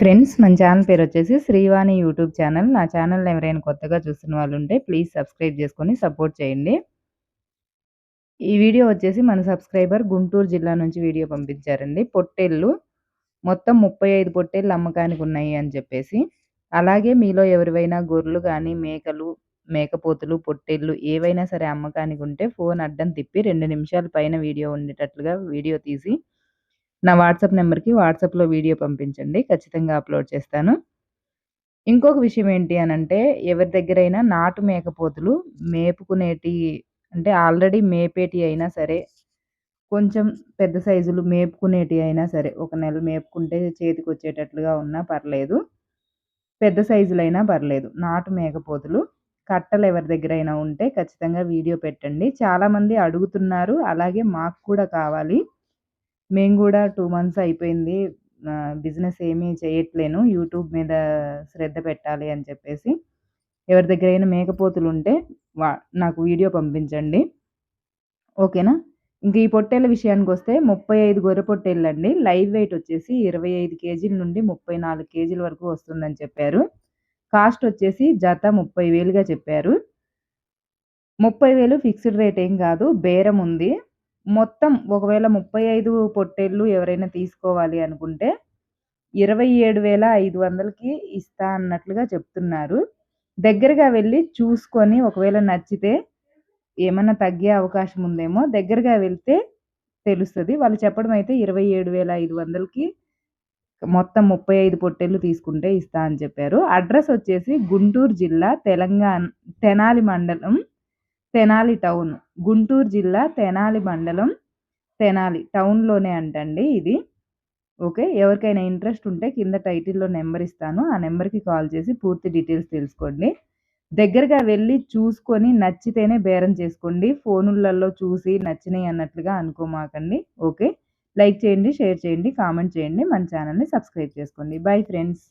Friends మన channel పేరు వచ్చేసి శ్రీవాణి యూట్యూబ్ ఛానల్. నా ఛానల్ ఎవరైనా కొత్తగా చూస్తున్న వాళ్ళు ఉంటే ప్లీజ్ సబ్స్క్రైబ్ చేసుకొని సపోర్ట్ చేయండి. ఈ వీడియో వచ్చేసి మన సబ్స్క్రైబర్ గుంటూరు జిల్లా నుంచి వీడియో పంపించారండి. పొట్టేళ్ళు మొత్తం ముప్పై ఐదు పొట్టేళ్ళు అమ్మకానికి ఉన్నాయి అని చెప్పేసి. అలాగే మీలో ఎవరివైనా గొర్రెలు కానీ మేకలు మేకపోతులు పొట్టేళ్ళు ఏవైనా సరే అమ్మకానికి ఉంటే ఫోన్ అడ్డం తిప్పి రెండు నిమిషాల పైన వీడియో ఉండేటట్లుగా వీడియో తీసి నా వాట్సాప్ నెంబర్కి వాట్సాప్లో వీడియో పంపించండి. ఖచ్చితంగా అప్లోడ్ చేస్తాను. ఇంకొక విషయం ఏంటి అని అంటే ఎవరి దగ్గరైనా నాటు మేకపోతులు మేపుకునేటి అంటే ఆల్రెడీ మేపేటి అయినా సరే కొంచెం పెద్ద సైజులు మేపుకునేటి అయినా సరే ఒక నెల మేపుకుంటే చేతికి వచ్చేటట్లుగా ఉన్నా పర్లేదు. పెద్ద సైజులైనా పర్లేదు. నాటు మేకపోతులు కట్టలు ఎవరి దగ్గరైనా ఉంటే ఖచ్చితంగా వీడియో పెట్టండి. చాలామంది అడుగుతున్నారు అలాగే మాకు కూడా కావాలి. మేము కూడా టూ మంత్స్ అయిపోయింది. బిజినెస్ ఏమీ చేయట్లేను. యూట్యూబ్ మీద శ్రద్ధ పెట్టాలి అని చెప్పేసి. ఎవరి దగ్గరైనా మేకపోతులు ఉంటే వా నాకు వీడియో పంపించండి. ఓకేనా? ఇంక ఈ పొట్టేళ్ళ విషయానికి వస్తే ముప్పై ఐదు గొర్రె పొట్టేళ్ళు అండి లైవ్ వెయిట్ వచ్చేసి ఇరవై ఐదు కేజీల నుండి ముప్పై నాలుగు కేజీల వరకు వస్తుందని చెప్పారు. కాస్ట్ వచ్చేసి జత ముప్పై వేలుగా చెప్పారు. ముప్పై వేలు ఫిక్స్డ్ రేట్ ఏం కాదు. బేరం ఉంది. మొత్తం ఒకవేళ ముప్పై ఐదు పొట్టేళ్ళు ఎవరైనా తీసుకోవాలి అనుకుంటే ఇరవై ఏడు వేల ఐదు వందలకి ఇస్తా అన్నట్లుగా చెప్తున్నారు. దగ్గరగా వెళ్ళి చూసుకొని ఒకవేళ నచ్చితే ఏమన్నా తగ్గే అవకాశం ఉందేమో దగ్గరగా వెళ్తే తెలుస్తుంది. వాళ్ళు చెప్పడం అయితే ఇరవై ఏడు వేల ఐదు వందలకి మొత్తం ముప్పై ఐదు పొట్టేళ్ళు తీసుకుంటే ఇస్తా అని చెప్పారు. అడ్రస్ వచ్చేసి గుంటూరు జిల్లా తెలంగాణ తెనాలి మండలం తెనాలి టౌన్. గుంటూరు జిల్లా తెనాలి మండలం తెనాలి. టౌన్లోనే అంటండి ఇది. ఓకే ఎవరికైనా ఇంట్రెస్ట్ ఉంటే కింద టైటిల్లో నెంబర్ ఇస్తాను. ఆ నెంబర్కి కాల్ చేసి పూర్తి డీటెయిల్స్ తెలుసుకోండి. దగ్గరగా వెళ్ళి చూసుకొని నచ్చితేనే బేరం చేసుకోండి. ఫోనులలో చూసి నచ్చినాయి అన్నట్లుగా అనుకోమాకండి. ఓకే లైక్ చేయండి షేర్ చేయండి కామెంట్ చేయండి. మన ఛానల్ని సబ్స్క్రైబ్ చేసుకోండి. Bye friends.